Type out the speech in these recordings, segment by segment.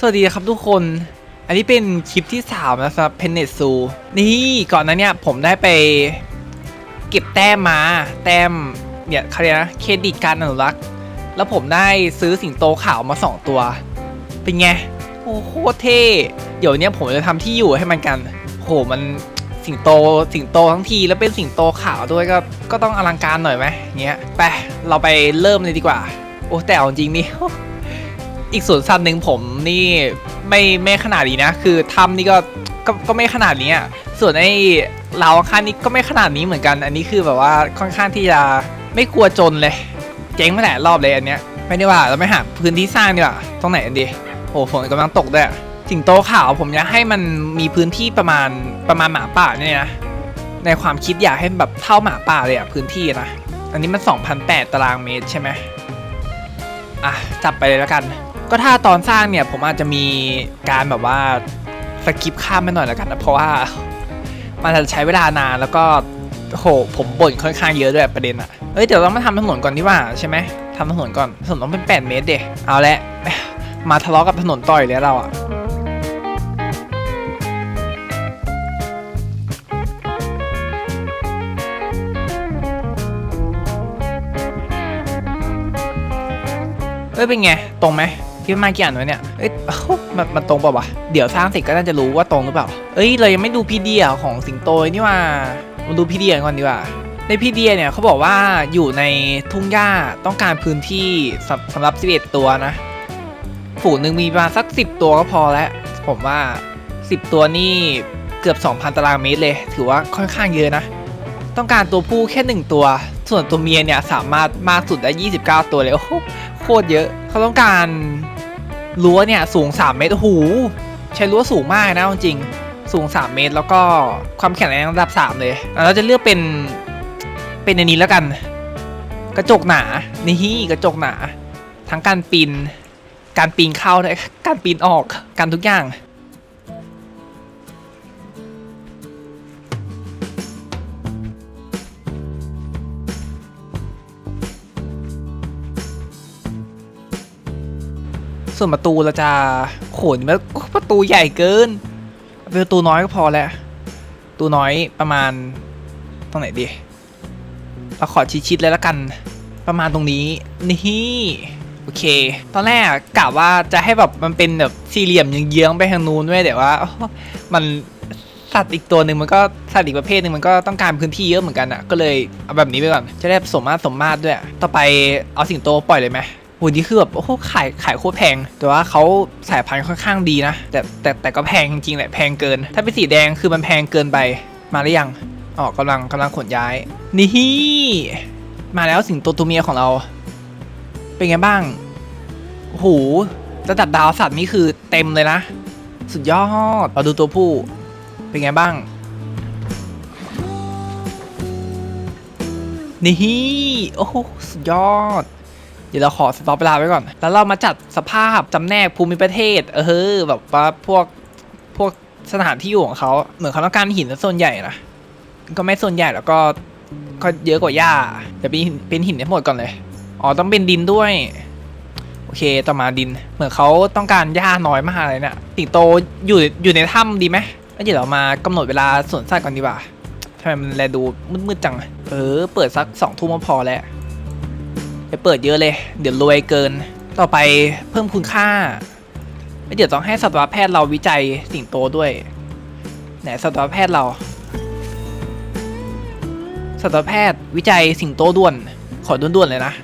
สวัสดีครับทุกคน อันนี้เป็นคลิปที่3แล้วสำหรับเพนเนตซูนี่ก่อนนั้นเนี่ยผมได้ไปเก็บแต้มมา แต้มเนี่ยเขาเรียกนะเครดิตการอนุรักษ์ แล้วผมได้ซื้อสิงโตขาวมา 2 ตัว เป็นไง โอ้โหเท่ เดี๋ยวเนี้ยผมจะทำที่อยู่ให้มันกัน โหมันสิงโตสิงโตทั้งทีแล้วเป็นสิงโตขาวด้วยก็ก็ต้องอลังการหน่อยไหมเงี้ยไปเราไปเริ่มเลยดีกว่า โอ้แต่จริงนี่ อีกส่วนสัตว์หนึ่งผมนี่ไม่ไม่ขนาดนี้นะ คือทำนี่ก็ก็ก็ไม่ขนาดนี้อะส่วนไอ้เราวข้างนี้ก็ไม่ขนาดนี้เหมือนกัน อันนี้คือแบบว่าค่อนข้างที่จะไม่กลัวจนเลย เจ๊งมาหลายรอบเลยอันเนี้ยไม่ได้ว่าเราไม่หาพื้นที่สร้างดีกว่าตรงไหนอันดีโอ้ฝนกำลังตกด้วยสิงโตขาวผมอยากให้มันมีพื้นที่ประมาณประมาณหมาป่าเนี่ยนะในความคิดอยากให้แบบเท่าหมาป่าเลยอะพื้นที่นะอันนี้มัน2,008ตารางเมตรใช่ไหมอะจับไปเลยแล้วกัน ก็ถ้าตอนสร้างเนี่ยผมอาจจะมีการแบบว่าสกิปข้ามไปหน่อยแล้วกันนะเพราะว่ามันจะใช้เวลานานแล้วก็โหผมบ่นค่อนข้างเยอะด้วยประเด็นอะเอ้ยเดี๋ยวเรามาทำถนนก่อนดีกว่าใช่ไหมทำถนนก่อนถนนต้องเป็น 8 เมตรเดเอาละมาทะเลาะกับถนนต่อยเลยเราอะเอ้ยเป็นไง ตรงไหม ที่มากี่อันวะเนี่ย เอ้ยเอ้ามันมันตรงเปล่าวะ เดี๋ยวสร้างเสร็จก็น่าจะรู้ว่าตรงหรือเปล่า เอ้ยเรายังไม่ดูพีเดียของสิงโตเลยนี่ว่ามาดูพีเดียก่อนดีกว่า ในพีเดียเนี่ยเขาบอกว่าอยู่ในทุ่งหญ้าต้องการพื้นที่สำสำหรับ 11 ตัวนะ ฝูงหนึ่งมีประมาณสัก 10 ตัวก็พอแล้ว ผมว่า 10 ตัวนี่เกือบ 2,000 ตารางเมตรเลย ถือว่าค่อนข้างเยอะนะ ต้องการตัวผู้แค่ 1 ตัว ส่วนตัวเมียเนี่ยสามารถมากสุดได้ 29 ตัวเลยโอ้โหโคตรเยอะ เขาต้องการ รั้วเนี่ยสูง 3 เมตรโอ้โหใช้รั้วสูงมากนะจริงสูง 3 เมตร แล้วก็ความแข็งแรงระดับ 3 เลยเราจะเลือกเป็นเป็นอันนี้แล้วกัน กระจกหนา นี่กระจกหนา ทั้งการปีนการปีนเข้าด้วยการปีนออกการทุกอย่าง ส่วนประตูเราจะโขนมันประตูใหญ่เกินเป็นประตูน้อยก็พอแล้วประตูน้อยประมาณตรงไหนดีเราขอชิดๆเลยละกัน ประมาณตรงนี้นี่โอเค ตอนแรกกะว่าจะให้แบบมันเป็นแบบสี่เหลี่ยมเยื้องๆไปทางนู้นด้วยแต่ว่า มันสัตว์อีกตัวหนึ่งมันก็สัตว์อีกประเภทหนึ่งมันก็ต้องการพื้นที่เยอะเหมือนกันอะก็เลยเอาแบบนี้ไปก่อนจะได้สมมาตรสมมาตรด้วย ต่อไปเอาสิงโตปล่อยเลยไหม โหนี่คือแบบโอ้โหขายขายโคตรแพง แต่ว่าเขาสายพันธุ์ค่อนข้างดีนะ แต่แต่แต่ก็แพงจริงๆแหละแพงเกิน ถ้าเป็นสีแดงคือมันแพงเกินไปมาหรือยังอ๋อกำลังกำลังขนย้าย นี่ มาแล้วสิงโตตัวเมียของเรา เป็นไงบ้างโอ้โหระดับดาวสัตว์นี่คือเต็มเลยนะ สุดยอดเราดูตัวผู้ เป็นไงบ้าง นี่ โอ้สุดยอด เดี๋ยวเราขอสต็อปเวลาไว้ก่อน แล้วเรามาจัดสภาพจำแนกภูมิประเทศ เออแบบว่าพวกพวกสถานที่อยู่ของเขาเหมือนเขาต้องการหินซะส่วนใหญ่นะก็ไม่ส่วนใหญ่แล้วก็ก็เยอะกว่าหญ้าจะเป็นเป็นหินทั้งหมดก่อนเลยอ๋อต้องเป็นดินด้วย โอเคต่อมาดิน เหมือนเขาต้องการหญ้าน้อยมากเลยเนี่ยสิงโตอยู่อยู่ในถ้ำดีไหมเดี๋ยวเรามากำหนดเวลาสวนสัตว์ก่อนดีกว่าทำไมมันแลดูมืดๆจัง เออ เปิดสักสองทุ่มพอแล้ว ไปเปิดเยอะเลย เดี๋ยวรวยเกิน ต่อไปเพิ่มคุณค่าแล้วเดี๋ยวต้องให้สัตวแพทย์เราวิจัยสิงโตด้วย ไหนสัตวแพทย์เรา สัตวแพทย์วิจัยสิงโตด่วน ขอด่วนๆเลยนะ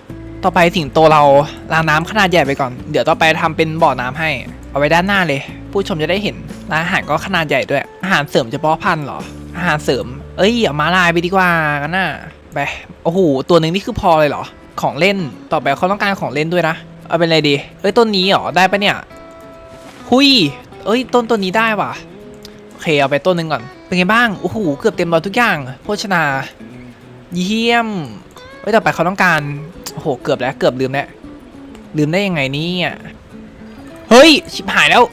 ต่อไปสิงโตเราล้างน้ำขนาดใหญ่ไปก่อน เดี๋ยวต่อไปทำเป็นบ่อน้ำให้ เอาไว้ด้านหน้าเลย ผู้ชมจะได้เห็น ร้านอาหารก็ขนาดใหญ่ด้วย อาหารเสริมเฉพาะพันธุ์เหรอ อาหารเสริม เอ้ยเอามาลายไปดีกว่ากันน่ะ ไป โอ้โห ตัวหนึ่งนี่คือพอเลยเหรอ ของเล่นต่อไปเขาต้องการของเล่นด้วยนะ เอาเป็นอะไรดี เอ้ยต้นนี้หรอได้ปะเนี่ยหุยเอ้ยต้นต้นนี้ได้ว่ะโอเคเอาไปต้นหนึ่งก่อนเป็นไงบ้างโอ้โหเกือบเต็มร้อยทุกอย่าง โภชนา เยี่ยมเฮ้ยต่อไปเขาต้องการโอ้โหเกือบแล้วเกือบลืมแล้วลืมได้ยังไงเนี่ยเฮ้ยชิบหายแล้ว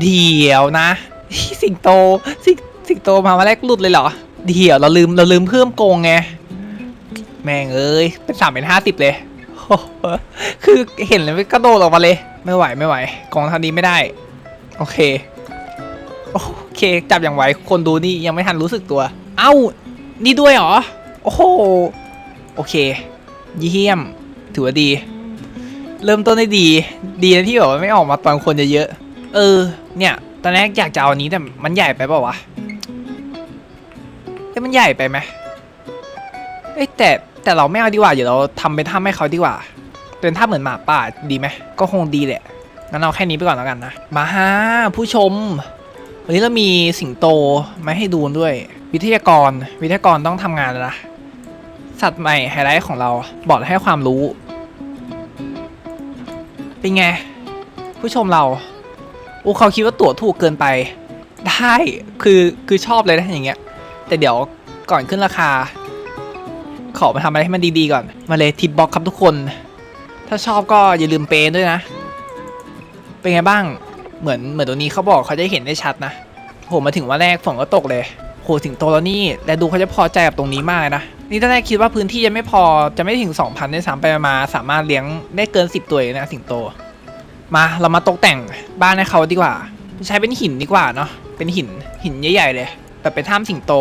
เดี๋ยวนะ สิงโตสิงสิงโตมามาแรกหลุดเลยเหรอ เดี๋ยวเราลืมเราลืมเพิ่มโกงไง แม่งเอ้ย เป็นสามเป็นห้าสิบเลย คือเห็นเลยไม่กระโดดออกมาเลย ไม่ไหวไม่ไหว กองท่านี้ไม่ได้ โอเค โอเค จับอย่างไว คนดูนี่ยังไม่ทันรู้สึกตัว เอ้า นี่ด้วยเหรอ โอ้โห โอเค เยี่ยม ถือว่าดี เริ่มต้นได้ดี ดีนะที่แบบว่าไม่ออกมาตอนคนเยอะๆ เออ เนี่ย ตอนแรกอยากจะเอาอันนี้แต่มันใหญ่ไปเปล่าวะเอ้มันใหญ่ไปไหมเอ้แต่แต่เราไม่เอาดีกว่า เดี๋ยวเราทำเป็นถ้ำให้เขาดีกว่า เป็นถ้ำเหมือนหมาป่าดีไหม ก็คงดีแหละ งั้นเอาแค่นี้ไปก่อนแล้วกันนะ มาฮะผู้ชม วันนี้เรามีสิงโตมาให้ดูด้วย วิทยากร วิทยากรต้องทำงานแล้วนะ สัตว์ใหม่ไฮไลท์ของเรา บอกให้ความรู้ เป็นไง ผู้ชมเราโอ้เขาคิดว่าตั๋วถูกเกินไป ได้ คือ คือชอบเลยนะอย่างเงี้ย แต่เดี๋ยวก่อนขึ้นราคา ขอมาทำอะไรให้มันดีๆก่อน มาเลยทิปบ็อกครับทุกคน ถ้าชอบก็อย่าลืมเปย์ด้วยนะ เป็นไงบ้าง เหมือนเหมือนตัวนี้เขาบอกเขาจะเห็นได้ชัดนะโหมาถึงวันแรกฝนก็ตกเลยโหถึงโตแล้วนี่และดูเขาจะพอใจกับตรงนี้มากเลยนะ นี่ตอนแรกคิดว่าพื้นที่จะไม่พอจะไม่ถึง 2,000ได้สามไปมา สามารถเลี้ยงได้เกิน 10 ตัวเลยนะสิงโต มาเรามาตกแต่งบ้านให้เขาดีกว่า ใช้เป็นหินดีกว่าเนาะเป็นหินหินใหญ่ๆเลย แบบเป็นถ้ำสิงโต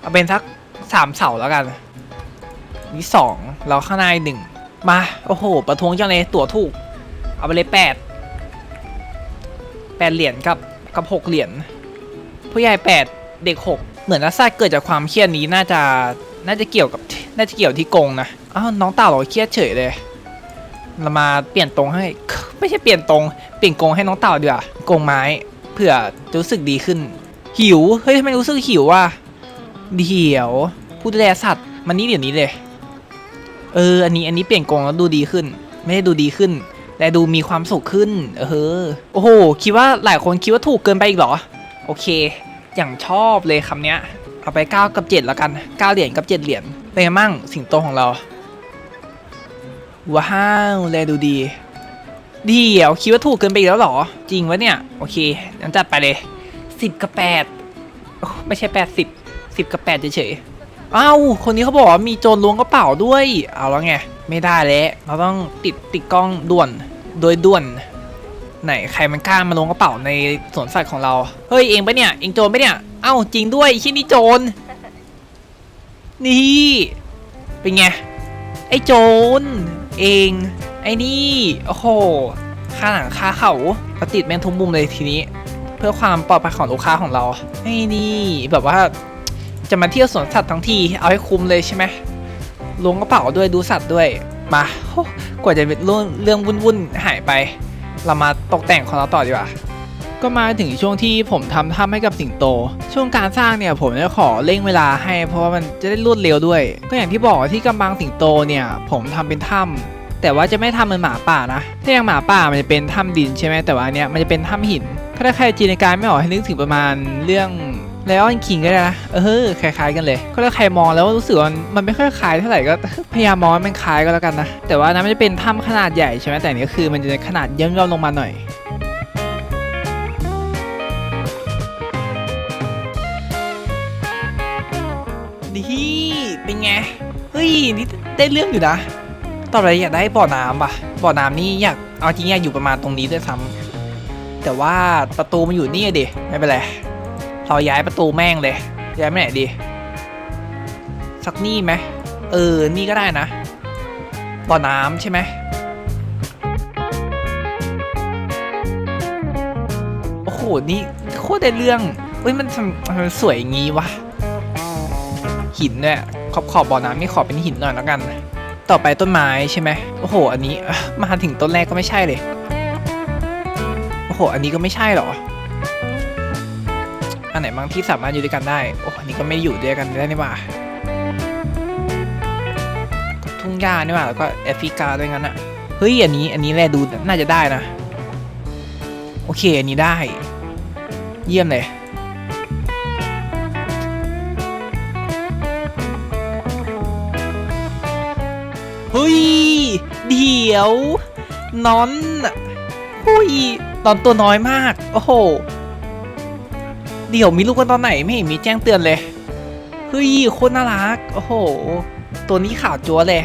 เอาเป็นสักสามเสาแล้วกัน นี่สองเราข้างในหนึ่งมา โอ้โห ประท้วงเจังเลยตั๋วถูก เอาไปเลยแปดแปดเหรียญกับกับหกเหรียญผู้ใหญ่แปดเด็กหกเหมือนนักซาเกิดจากความเครียดนี้น่าจะน่าจะเกี่ยวกับน่าจะเกี่ยวที่กงนะอ้าวน้องเต่าเราเครียดเฉยเลยเรามาเปลี่ยนตรงให้ ไม่ใช่เปลี่ยนตรงเปลี่ยนกงให้น้องเต่าดีกว่ากงไม้เผื่อจะรู้สึกดีขึ้น หิวเฮ้ยทำไมรู้สึกหิวว่ะเดี๋ยวผู้ดูแลสัตว์มันนี่เดี๋ยวนี้เลย เออ อันนี้อันนี้เปลี่ยนกองแล้วดูดีขึ้น ไม่ได้ดูดีขึ้น แต่ดูมีความสุขขึ้น เออ โอ้โห คิดว่าหลายคนคิดว่าถูกเกินไปอีกเหรอ โอเค อย่างชอบเลยคำเนี้ย เอาไป 9 กับ 7 แล้วกัน 9 เหรียญกับ 7 เหรียญ เป็นไงมั่งสิงโตของเรา ว้าวแลดูดี เดียวคิดว่าถูกเกินไปอีกแล้วเหรอ จริงวะเนี่ย โอเคงั้นจัดไปเลย 10 กับ 8 ไม่ใช่80 10 กับ8เฉยๆ อ้าวคนนี้เขาบอกว่ามีโจรล้วงกระเป๋าด้วย เอาแล้วไง ไม่ได้แล้วเราต้องติดติดกล้องด่วนโดยด่วน ไหนใครมันกล้ามาล้วงกระเป๋าในสวนสัตว์ของเรา เฮ้ยเองปะเนี่ยเองโจรปะเนี่ยเอ้าจริงด้วยชิ้นนี้โจร นี่เป็นไงไอ้โจรเอง ไอ้นี่โอ้โหค่าหนังค่าเขาเราติดแมงทุกมุมเลยทีนี้ เพื่อความปลอดภัยของลูกค้าของเราไอ้นี่แบบว่า จะมาเที่ยวสวนสัตว์ทั้งทีเอาให้คุ้มเลยใช่ไหมล้วงกระเป๋าด้วยดูสัตว์ด้วยมากว่าจะเป็นเรื่องเรื่องวุ่นๆหายไป เรามาตกแต่งของเราต่อดีกว่าก็มาถึงช่วงที่ผมทำถ้ำให้กับสิงโต ช่วงการสร้างเนี่ยผมจะขอเร่งเวลาให้ เพราะว่ามันจะได้รวดเร็วด้วย ก็อย่างที่บอกที่กำบังสิงโตเนี่ยผมทำเป็นถ้ำแต่ว่าจะไม่ทำเหมือนหมาป่านะ ถ้าอย่างหมาป่ามันจะเป็นถ้ำดินใช่ไหมแต่ว่าเนี้ยมันจะเป็นถ้ำหิน ถ้าใครจินตนาการไม่ออกให้นึกถึงประมาณเรื่อง ไลออนคิงก็ได้นะเออคล้ายๆกันเลย ก็ถ้าใครมองแล้วรู้สึกว่ามันไม่ค่อยคล้ายเท่าไหร่ก็พยายามมองมันคล้ายก็แล้วกันนะแต่ว่านั้นมันจะเป็นถ้ำขนาดใหญ่ใช่ไหมแต่อันนี้ก็คือมันจะขนาดย่อมๆลงมาหน่อยนี่เป็นไงเฮ้ยนี่ได้เรื่องอยู่นะต่อไปอยากได้บ่อน้ำป่ะบ่อน้ำนี่อยากเอาจริงอยากอยู่ประมาณตรงนี้ด้วยซ้ำแต่ว่าประตูมันอยู่นี่เดิไม่เป็นไร เราย้ายประตูแม่งเลย ย้ายไปไหนดี สักนี่ไหมเออ นี่ก็ได้นะ บ่อน้ำใช่ไหมโอ้โห นี่โคตรได้เรื่องเฮ้ยมันทำมันสวยอย่างงี้วะ หินเนี่ยขอบขอบบ่อน้ำนี่ขอเป็นหินหน่อยแล้วกัน ต่อไปต้นไม้ใช่ไหมโอ้โห อันนี้อ่มาถึงต้นแรกก็ไม่ใช่เลย โอ้โห อันนี้ก็ไม่ใช่หรอ อันไหนบางที่สามารถอยู่ด้วยกันได้ โอ้อันนี้ก็ไม่อยู่ด้วยกันได้นี่หว่าทุ่งหญ้านี่หว่าแล้วก็แอฟริกาด้วยงั้นอะเฮ้ยอันนี้อันนี้แลดูน่าจะได้นะ โอเคอันนี้ได้ เยี่ยมเลยเฮ้ย เดี๋ยวนอนหุยตอนตัวน้อยมาก โอ้โห เดี๋ยวมีลูกกันตอนไหนไม่เห็นมีแจ้งเตือนเลยเฮ้ยโคตรน่ารัก โอ้โห ตัวนี้ขาวจัวเลย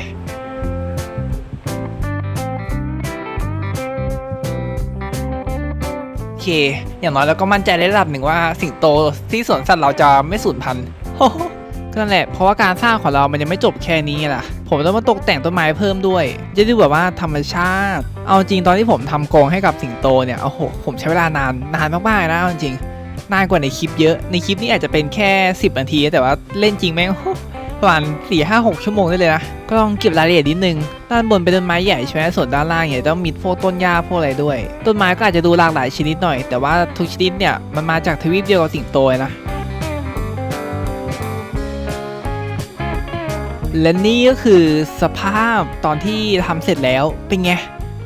โอเค อย่างน้อยเราก็มั่นใจได้ระดับหนึ่งว่าสิงโตที่สวนสัตว์เราจะไม่สูญพันธุ์ก็นั่นแหละ เพราะว่าการสร้างของเรามันยังไม่จบแค่นี้ล่ะ ผมต้องมาตกแต่งต้นไม้เพิ่มด้วย จะดูแบบว่าธรรมชาติ เอาจริงตอนที่ผมทำกรงให้กับสิงโตเนี่ย โอ้โห ผมใช้เวลานานนานมากๆนะเอาจริง นานกว่าในคลิปเยอะ ในคลิปนี้อาจจะเป็นแค่ 10 นาที แต่ว่าเล่นจริงแม่งประมาณ4 5 6ชั่วโมงได้เลยนะ ก็ลองเก็บรายละเอียดนิดนึง ด้านบนเป็นต้นไม้ใหญ่ใช่ไหมส่วนด้านล่างเนี่ยต้องมีพวกต้นหญ้าพวกอะไรด้วย ต้นไม้ก็อาจจะดูหลากหลายชนิดหน่อย แต่ว่าทุกชนิดเนี่ยมันมาจากทวีปเดียวกับสิงโตเลยนะและนี่ก็คือสภาพตอนที่ทำเสร็จแล้วเป็นไง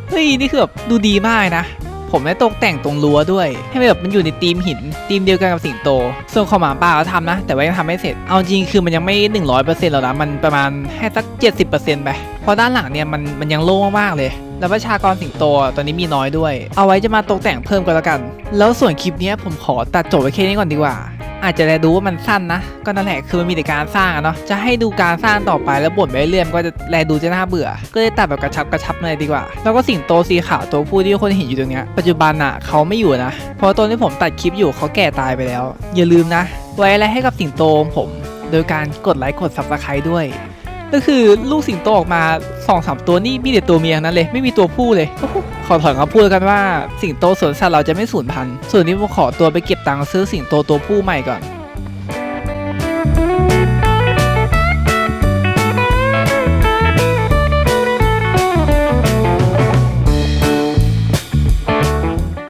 เฮ้ย นี่คือแบบดูดีมากนะ ผมได้ตกแต่งตรงรั้วด้วย ให้มันแบบมันอยู่ในธีมหินธีมเดียวกันกับสิงโต ส่วนของหมาป่าเราทำนะ แต่ว่ายังทำไม่เสร็จ เอาจริงคือมันยังไม่ 100%แล้วนะมันประมาณแค่สัก 70%ไปเพราะด้านหลังเนี่ยมันมันยังโล่งมากเลยแล้วประชากรสิงโตตอนนี้มีน้อยด้วย เอาไว้จะมาตกแต่งเพิ่มก็แล้วกัน แล้วส่วนคลิปเนี้ยผมขอตัดจบไว้แค่นี้ก่อนดีกว่า อาจจะได้ดูว่ามันสั้นนะ ก็นั่นแหละคือมันมีแต่การสร้างอะเนาะจะให้ดูการสร้างต่อไปแล้วบ่นไปเรื่อยๆก็จะแลดูจะน่าเบื่อ ก็เลยตัดแบบกระชับกระชับเลยดีกว่า แล้วก็สิงโตสีขาวตัวผู้ที่คนเห็นอยู่ตรงเนี้ยปัจจุบันอะเขาไม่อยู่นะ เพราะตอนที่ผมตัดคลิปอยู่เขาแก่ตายไปแล้ว อย่าลืมนะ ไว้อะไรให้กับสิงโตผม โดยการกดไลค์กดซับสไครต์ด้วย ก็คือลูกสิงโตออกมาสองสามตัวนี่มีแต่ตัวเมียนั้นเลย ไม่มีตัวผู้เลย ขอถอนคำพูดกันว่าสิงโตสวนสัตว์เราจะไม่สูญพันธุ์ส่วนนี้ผมขอตัวไปเก็บตังค์ซื้อสิงโตตัวผู้ใหม่ก่อน